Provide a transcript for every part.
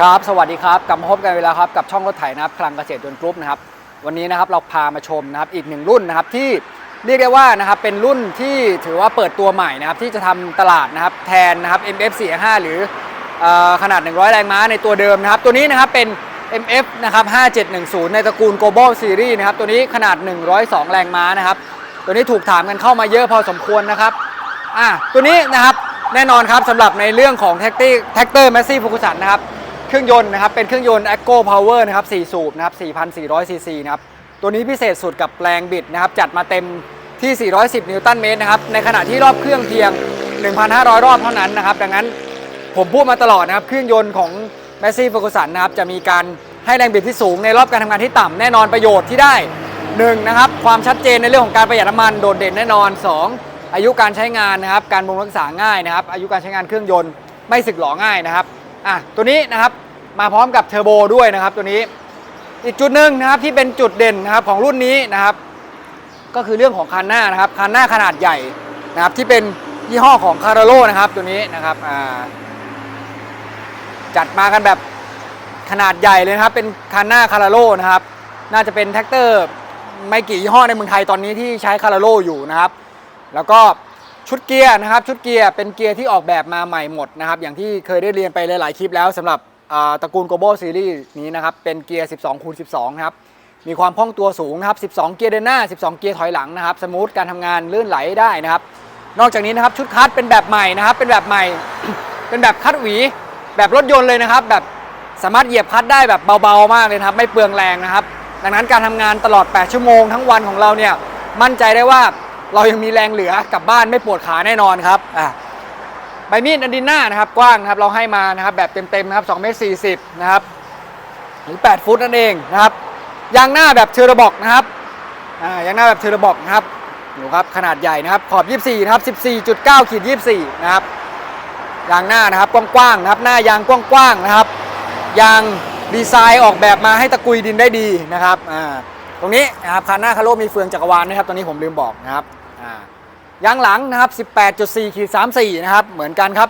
ครับ สวัสดีครับ กลับมาพบกันเวลาครับกับช่องรถไถนะครับคลังเกษตรยนต์กรุ๊ปนะครับ วันนี้นะครับเราพามาชมนะครับอีกหนึ่งรุ่นนะครับที่เรียกได้ว่านะครับเป็นรุ่นที่ถือว่าเปิดตัวใหม่นะครับที่จะทำตลาดนะครับแทนนะครับ MF45 หรือออขนาด 100 แรงม้าในตัวเดิมนะครับ ตัวนี้นะครับเป็น MF นะครับ5710 ในตระกูล Global Series นะครับ ตัวนี้ขนาด 102 แรงม้านะครับ ตัวนี้ถูกถามกันเข้ามาเยอะพอสมควรนะครับอะตัวนี้นะครับแน่นอนครับสำหรับในเรื่องของแท็กตี้แท็กเตอร์แมสซี่ฟูกุสันนะครับ เครื่องยนต์นะครับเป็นเครื่องยนต์ a g g o Power นะครับ4สูบนะครับ4,400ซีซีนะครับตัวนี้พิเศษสุดกับแปลงบิดนะครับจัดมาเต็มที่ 410 นิวตันเมตรนะครับในขณะที่รอบเครื่องเพียง 1,500 รอบเท่านั้นนะครับดังนั้นผมพูดมาตลอดนะครับเครื่องยนต์ของ m a s s i Ferguson นะครับจะมีการให้แรงบิดที่สูงในรอบการทำงานที่ต่ำแน่นอนประโยชน์ที่ได้ 1. นะครับความชัดเจนในเรื่องของการประหยัดน้ำมันโดดเด่นแน่นอน 2. อายุการใช้งานนะครับการบำรุงรักษาง่ายนะครับอายุการใช้งานเครื่องยนต์ไม่สึกหรอง่ายนะครับ อะตัวนี้นะครับมาพร้อมกับเทอร์โบด้วยนะครับตัวนี้อีกจุดหนึ่งนะครับที่เป็นจุดเด่นนะครับของรุ่นนี้นะครับ ก็คือเรื่องของคันหน้านะครับคันหน้าขนาดใหญ่นะครับที่เป็นยี่ห้อของคาร์โลนะครับตัวนี้นะครับจัดมากันแบบขนาดใหญ่เลยนะครับเป็นคันหน้าคาร์โลนะครับน่าจะเป็นแท็กเตอร์ไม่กี่ยี่ห้อในเมืองไทยตอนนี้ที่ใช้คาร์โลอยู่นะครับ แล้วก็ ชุดเกียร์นะครับชุดเกียร์เป็นเกียร์ที่ออกแบบมาใหม่หมดนะครับอย่างที่เคยได้เรียนไปหลายๆคลิปแล้วสำหรับตระกูล Global Series นี้นะครับเป็นเกียร์ 12คูณ12ครับมีความคล่องตัวสูงนะครับ 12 เกียร์เดินหน้า 12 เกียร์ถอยหลังนะครับสมูทการทำงานลื่นไหลได้นะครับ นอกจากนี้นะครับชุดคัดเป็นแบบใหม่นะครับเป็นแบบใหม่ เป็นแบบคัดหวี แบบรถยนต์เลยนะครับ แบบสามารถเหยียบคัดได้แบบเบาๆมากเลยครับไม่เปลืองแรงนะครับ ดังนั้นการทำงานตลอด 8 ชั่วโมงทั้งวันของเราเนี่ยมั่นใจได้ว่า เรายังมีแรงเหลือกลับบ้านไม่ปวดขาแน่นอนครับอะใบมีดอันดินหน้านะครับกว้างนะครับเราให้มานะครับแบบเต็มๆนะครับ2เมตร40นะครับหรือ 8 ฟุตนั่นเองนะครับยางหน้าแบบเทอร์บอกนะครับอ่ายางหน้าแบบเทอร์บอกนะครับดูครับขนาดใหญ่นะครับขอบ 24นะครับ14.9ขีด24นะครับยางหน้านะครับกว้างๆนะครับหน้ายางกว้างๆนะครับยางดีไซน์ออกแบบมาให้ตะกุยดินได้ดีนะครับอ่าตรงนี้นะครับคันหน้าคาโลมีเฟืองจักรวาลนะครับตัวนี้ผมลืมบอกนะครับ ยางหลังนะครับ 18.4ขีด34 นะครับ เหมือนกันครับ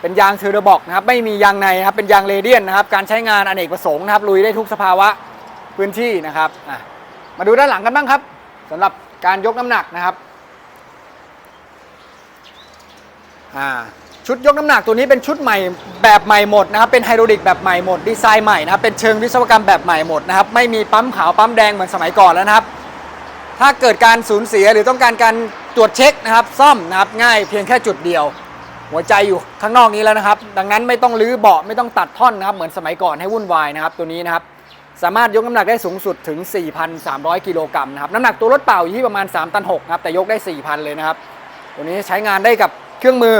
เป็นยางเทอร์บอกนะครับ ไม่มียางในนะครับ เป็นยางเรเดียนนะครับ การใช้งานอเนกประสงค์นะครับ ลุยได้ทุกสภาวะพื้นที่นะครับ มาดูด้านหลังกันบ้างครับสำหรับการยกน้ำหนักนะครับ ชุดยกน้ำหนักตัวนี้เป็นชุดใหม่แบบใหม่หมดนะครับ เป็นไฮดรอลิกแบบใหม่หมด ดีไซน์ใหม่นะครับ เป็นเชิงวิศวกรรมแบบใหม่หมดนะครับ ไม่มีปั๊มขาวปั๊มแดงเหมือนสมัยก่อนแล้วนะครับ ถ้าเกิดการสูญเสียหรือต้องการการตรวจเช็คนะครับ ซ่อมนะครับง่ายเพียงแค่จุดเดียว หัวใจอยู่ข้างนอกนี้แล้วนะครับ ดังนั้นไม่ต้องรื้อเบาะไม่ต้องตัดท่อนนะครับ เหมือนสมัยก่อนให้วุ่นวายนะครับตัวนี้นะครับสามารถยกน้ำหนักได้สูงสุดถึง 4,300 กิโลกรัมนะครับน้ำหนักตัวรถเปล่าอยู่ที่ประมาณ 3 ตัน6นะครับแต่ยกได้ 4,000 เลยนะครับ ตัวนี้ใช้งานได้กับเครื่องมือ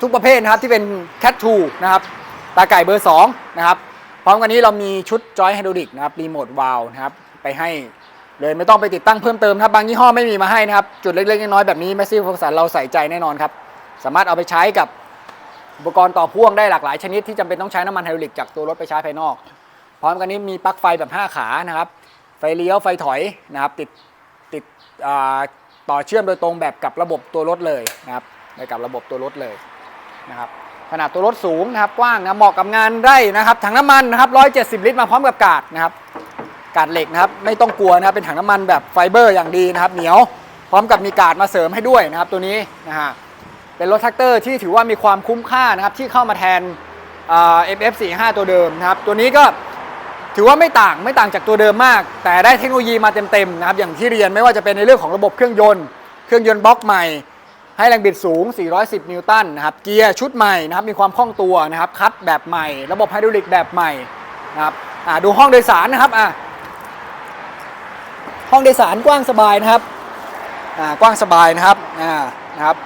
ทุกประเภทนะครับที่เป็น Cat 2นะครับตาไก่เบอร์2นะครับพร้อมกันนี้เรามีชุดจอยไฮดรอลิกนะครับรีโมทวาลนะครับไปให้ เลยไม่ต้องไปติดตั้งเพิ่มเติมครับบางยี่ห้อไม่มีมาให้นะครับ จุดเล็กๆน้อยๆแบบนี้แมสซี่ฟกสันเราใส่ใจแน่นอนครับ สามารถเอาไปใช้กับอุปกรณ์ต่อพ่วงได้หลากหลายชนิดที่จำเป็นต้องใช้น้ำมันไฮดรอลิกจากตัวรถไปใช้ภายนอก พร้อมกันนี้มีปลั๊กไฟแบบ 5 ขานะครับ ไฟเลี้ยวไฟถอยนะครับติดติดต่อเชื่อมโดยตรงแบบกับระบบตัวรถเลยนะครับไปกับระบบตัวรถเลยนะครับขนาดตัวรถสูงนะครับกว้างนะเหมาะกับงานไร่นะครับถังน้ำมันนะครับ170 ลิตรมาพร้อมกับกาดนะครับ กาดเหล็กนะครับไม่ต้องกลัวนะครับเป็นถังน้ำมันแบบไฟเบอร์อย่างดีนะครับเหนียวพร้อมกับมีกาดมาเสริมให้ด้วยนะครับตัวนี้นะฮะเป็นรถแท็กเตอร์ที่ถือว่ามีความคุ้มค่านะครับที่เข้ามาแทนเอ่อ FF45 ตัวเดิมนะครับตัวนี้ก็ถือว่าไม่ต่างไม่ต่างจากตัวเดิมมาก แต่ได้เทคโนโลยีมาเต็มๆนะครับอย่างที่เรียนไม่ว่าจะเป็นในเรื่องของระบบเครื่องยนต์เครื่องยนต์บล็อกใหม่ ให้แรงบิดสูง 410 นิวตันนะครับเกียร์ชุดใหม่นะครับมีความคล่องตัวนะครับคัดแบบใหม่ ระบบไฮดรอลิกแบบใหม่นะครับดูห้องโดยสารนะครับอ่า ห้องโดยสารกว้างสบายนะครับอ่ากว้างสบายนะครับอ่านะครับ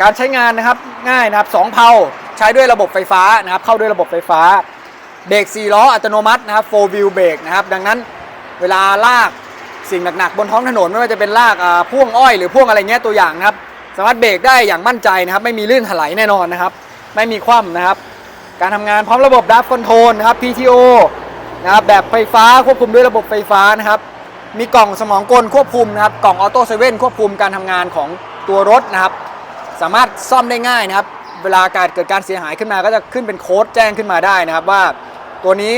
การใช้งานนะครับง่ายนะครับสองเพาใช้ด้วยระบบไฟฟ้านะครับ เข้าด้วยระบบไฟฟ้าเบรก4ล้ออัตโนมัตินะครับ4 wheel brake นะครับ ดังนั้นเวลาลากสิ่งหนักๆบนท้องถนนไม่ว่าจะเป็นลากอ่าพ่วงอ้อยหรือพ่วงอะไรเงี้ยตัวอย่างนะครับ สามารถเบรกได้อย่างมั่นใจนะครับ ไม่มีลื่นถลายแน่นอนนะครับ ไม่มีคว่ำนะครับ การทำงานพร้อมระบบดับคอนโทรลนะครับ PTO นะครับแบบไฟฟ้าควบคุมด้วยระบบไฟฟ้านะครับมีกล่องสมองกลควบคุมนะครับกล่องออโต้เซเว่นควบคุมการทำงานของตัวรถนะครับ สามารถซ่อมได้ง่ายนะครับ เวลาการเกิดการเสียหายขึ้นมาก็จะขึ้นเป็นโค้ดแจ้งขึ้นมาได้นะครับ ว่าตัวนี้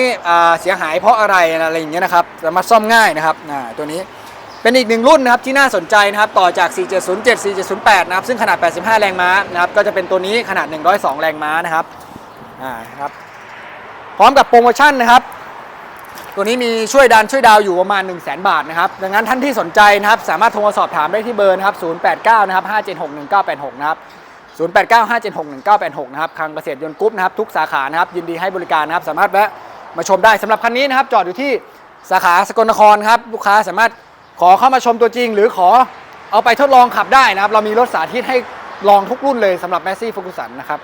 เสียหายเพราะอะไรอะไรอย่างเงี้ยนะครับสามารถซ่อมง่ายนะครับตัวนี้เป็นอีกหนึ่งรุ่นนะครับที่น่าสนใจนะครับต่อจาก 4707 4708 นะครับซึ่งขนาด 85 แรงม้านะครับก็จะเป็นตัวนี้ขนาด 102 แรงม้านะครับอ่าครับพร้อมกับโปรโมชั่นนะครับ ตัวนี้มีช่วยดันช่วยดาวอยู่ประมาณ 1 0 0 0 0แบาทนะครับ ดังนั้นท่านที่สนใจนะครับ สามารถโทรมาสอบถามได้ที่เบอร์นะครับ 089 นะครับ 5761986 นะครับ 089 5761986 นะครับคลังเกษตรยนต์กรุ๊ปนะครับทุกสาขานะครับยินดีให้บริการนะครับ สามารถแวะมาชมได้สำหรับคันนี้นะครับ จอดอยู่ที่สาขาสกลนครครับลูกค้าสามารถขอเข้ามาชมตัวจริง หรือขอเอาไปทดลองขับได้นะครับ เรามีรถสาธิตให้ลองทุกรุ่นเลยสำหรับ m a s s i f u k u s a n นะครับ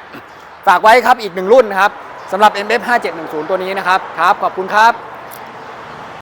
ฝากไว้ครับอีกหนึ่งรุ่นนะครับสำหรับ MF 5710 ตัวนี้นะครับครับขอบคุณครับ